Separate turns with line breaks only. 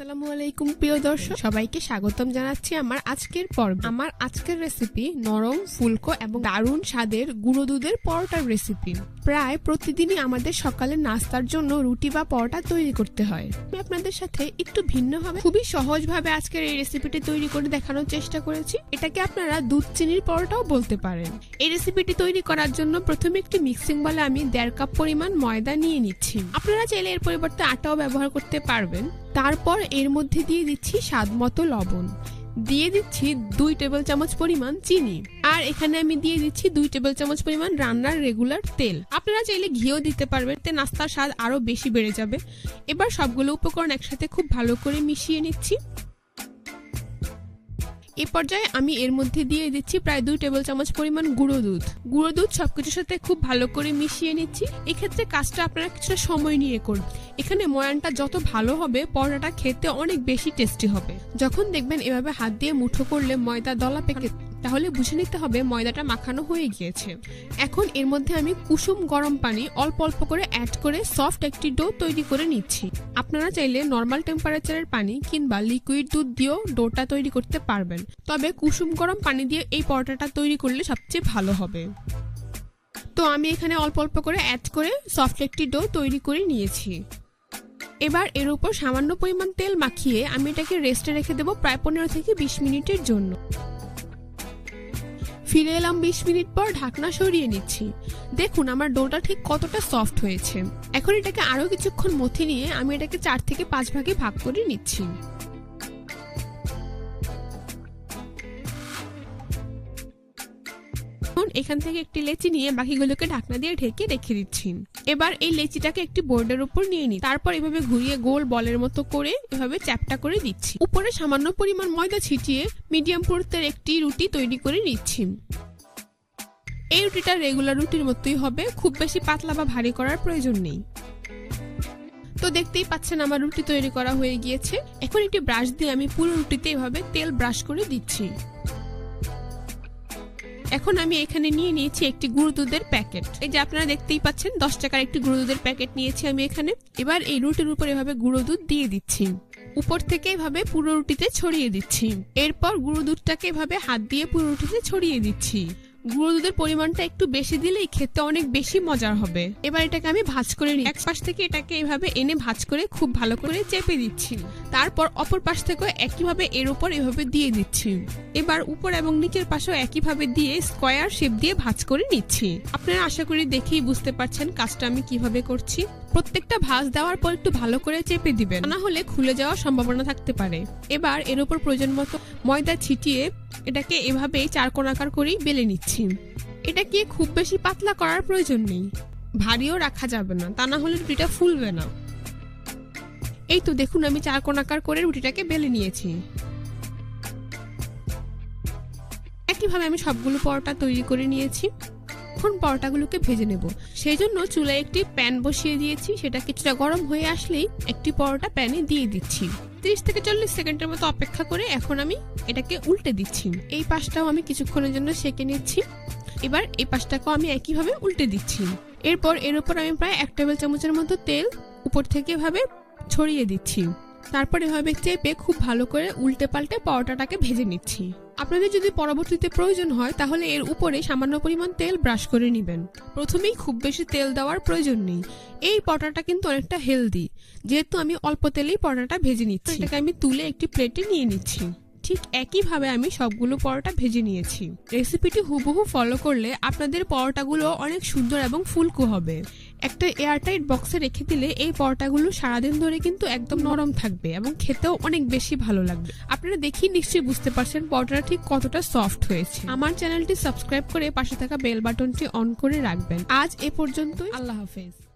আসসালামু আলাইকুম, প্রিয় দর্শক। সবাইকে স্বাগতম জানাচ্ছি আমার আজকের পর্ব। আমার আজকের রেসিপি নরম, ফুলকো এবং দারুণ স্বাদের গুঁড়ো দুধের পরোটার রেসিপি প্রায় প্রতিদিনই আমাদের সকালে নাস্তার জন্য রুটি বা পরোটা তৈরি করতে হয়। আমি আপনাদের সাথে একটু ভিন্নভাবে খুবই সহজভাবে আজকের এই রেসিপিটি তৈরি করে দেখানোর চেষ্টা করেছি। এটাকে আপনারা দুধ, চিনির পরোটাও বলতে পারেন। এই রেসিপিটি তৈরি করার জন্য প্রথমে একটি মিক্সিং বলে আমি দেড় কাপ পরিমাণ ময়দা নিয়ে নিচ্ছি। আপনারা চাইলে এর পরিবর্তে আটাও ব্যবহার করতে পারবেন। তারপর এর মধ্যে দিয়ে দিচ্ছি স্বাদ মতো লবণ। দিয়ে দিচ্ছি দুই টেবিল চামচ পরিমাণ চিনি। আর এখানে আমি দিয়ে দিচ্ছি দুই টেবিল চামচ পরিমাণ রান্নার রেগুলার তেল। আপনারা চাইলে ঘিও দিতে পারবেন তে নাস্তার স্বাদ আরও বেশি বেড়ে যাবে। এবার সবগুলো উপকরণ একসাথে খুব ভালো করে মিশিয়ে নিচ্ছি। এ পর্যায়ে আমি এর মধ্যে দিয়ে দিচ্ছি প্রায় দুই টেবিল চামচ পরিমাণ গুঁড়ো দুধ। গুঁড়ো দুধ সবকিছুর সাথে খুব ভালো করে মিশিয়ে নিচ্ছি। এক্ষেত্রে কাজটা আপনারা কিছুটা সময় নিয়ে করুন। এখানে ময়ানটা যত ভালো হবে, পরোটাটা খেতে অনেক বেশি টেস্টি হবে। যখন দেখবেন এভাবে হাত দিয়ে মুঠো করলে ময়দা দলা পেকে তাহলে বুঝে নিতে হবে ময়দাটা মাখানো হয়ে গিয়েছে। এখন এর মধ্যে আমি কুসুম গরম পানি অল্প অল্প করে অ্যাড করে সফট একটি ডো তৈরি করে নিচ্ছি। আপনারা চাইলে নর্মাল টেম্পারেচারের পানি কিংবা লিকুইড দুধ দিয়েও ডোটা তৈরি করতে পারবেন। তবে কুসুম গরম পানি দিয়ে এই পরোটাটা তৈরি করলে সবচেয়ে ভালো হবে। তো আমি এখানে অল্প অল্প করে অ্যাড করে সফট একটি ডো তৈরি করে নিয়েছি। এবার এর উপর সামান্য পরিমাণ তেল মাখিয়ে আমি এটাকে রেস্টে রেখে দেবো প্রায় পনেরো থেকে বিশ মিনিটের জন্য। ফিরে এলাম বিশ মিনিট পর ঢাকনা সরিয়ে নিচ্ছি। দেখুন, আমার ডোটা ঠিক কতটা সফট হয়েছে। এখন এটাকে আরও কিছুক্ষণ মথে নিয়ে আমি এটাকে চার থেকে পাঁচ ভাগে ভাগ করে নিচ্ছি। এখন এখান থেকে একটি লেচি নিয়ে বাকিগুলোকে ঢাকনা দিয়ে ঢেকে রেখে দিচ্ছি। এবার এই লেচিটাকে একটি বোর্ডের উপর নিয়ে নিই তারপর এভাবে ঘুরিয়ে গোল বলের মতো করে এভাবে চ্যাপটা করে দিচ্ছি। উপরে সামান্য পরিমাণ ময়দা ছিটিয়ে মিডিয়াম পুরুত্বের একটি রুটি তৈরি করে নিচ্ছি। এই রুটিটা রেগুলার রুটির মতোই হবে, খুব বেশি পাতলা বা ভারী করার প্রয়োজন নেই। তো দেখতেই পাচ্ছেন আমার রুটি তৈরি করা হয়ে গিয়েছে। এখন একটি ব্রাশ দিয়ে আমি পুরো রুটিতে এভাবে তেল ব্রাশ করে দিচ্ছি। এখন আমি এখানে নিয়ে নিয়েছি একটি গুঁড়ো দুধের প্যাকেট। এই যে আপনারা দেখতেই পাচ্ছেন, দশ টাকার একটি গুঁড়ো দুধের প্যাকেট নিয়েছি আমি এখানে। এবার এই রুটির উপর এভাবে গুঁড়ো দুধ দিয়ে দিচ্ছি। উপর থেকে এভাবে পুরো রুটিতে ছড়িয়ে দিচ্ছি। এরপর গুঁড়ো দুধটাকে এভাবে হাত দিয়ে পুরো রুটিতে ছড়িয়ে দিচ্ছি। গুঁড়ো দুধের পরিমাণটা একটু বেশি দিলেই খেতে অনেক বেশি মজার হবে। এবার এটাকে আমি ভাজ করে নিই এক পাশ থেকে এটাকে এভাবে এনে ভাজ করে খুব ভালো করে চেপে দিচ্ছি। তারপর অপর পাশ থেকে একইভাবে এর উপর এভাবে দিয়ে দিচ্ছি। এবার উপর এবং নিচের পাশেও একইভাবে দিয়ে স্কোয়ার শেপ দিয়ে ভাজ করে নিচ্ছি। আপনারা আশা করি দেখেই বুঝতে পারছেন কাজটা আমি কীভাবে করছি। প্রত্যেকটা ভাঁজ দেওয়ার পর একটু ভালো করে চেপে দিবেন। না হলে খুলে যাওয়ার সম্ভাবনা থাকতে পারে। এবার এর উপর প্রয়োজন মতো ময়দা ছিটিয়ে এটাকে এভাবেই চারকোনাকার করেই বেলে নিচ্ছি। এটাকে খুব বেশি পাতলা করার প্রয়োজন নেই? ভারীও রাখা যাবে না, তা না হলে রুটিটা ফুলবে না। এই তো দেখুন, আমি চারকোনাকার করে রুটিটাকে বেলে নিয়েছি। একইভাবে আমি সবগুলো পরোটা তৈরি করে নিয়েছি। এখন পরোটাগুলোকে ভেজে নেব। সেই জন্য চুলায় একটি প্যান বসিয়ে দিয়েছি। সেটা কিছুটা গরম হয়ে আসলেই একটি পরোটা প্যানে দিয়ে দিচ্ছি। তিরিশ থেকে চল্লিশ সেকেন্ডের মতো অপেক্ষা করে এখন আমি এটাকে উল্টে দিচ্ছি। এই পাশটাও আমি কিছুক্ষণের জন্য সেকে নিচ্ছি। এবার এই পাশটাকেও আমি একইভাবে উল্টে দিচ্ছি। এরপর এর উপর আমি প্রায় এক টেবিল চামচের মতো তেল উপর থেকে এভাবে ছড়িয়ে দিচ্ছি। তারপর এভাবে চেপে খুব ভালো করে উল্টে পাল্টে পরোটাটাকে ভেজে নিচ্ছি। আপনাদের যদি পরবর্তীতে প্রয়োজন হয়, তাহলে এর উপরে সামান্য পরিমাণ তেল ব্রাশ করে নেবেন। প্রথমেই খুব বেশি তেল দেওয়ার প্রয়োজন নেই। এই পরোটাটা কিন্তু অনেকটা হেলদি। যেহেতু আমি অল্প তেলেই পরোটাটা ভেজে নিচ্ছি। এটাকে আমি তুলে একটি প্লেটে নিয়ে নিচ্ছি। ঠিক একইভাবে আমি সবগুলো পরোটা ভেজে নিয়েছি। রেসিপিটি হুবহু ফলো করলে আপনাদের পরোটাগুলো অনেক সুন্দর এবং ফুলকো হবে। একটা এয়ারটাইট বক্সে রেখে দিলে এই পরোটাগুলো সারাদিন ধরে কিন্তু একদম নরম থাকবে এবং খেতেও অনেক বেশি ভালো লাগবে। আপনারা দেখি নিশ্চয়ই বুঝতে পারছেন পরোটাটা ঠিক কতটা সফট হয়েছে। আমার চ্যানেলটি সাবস্ক্রাইব করে পাশে থাকা বেল বাটনটি অন করে রাখবেন। আজ এ পর্যন্তই। আল্লাহ হাফেজ।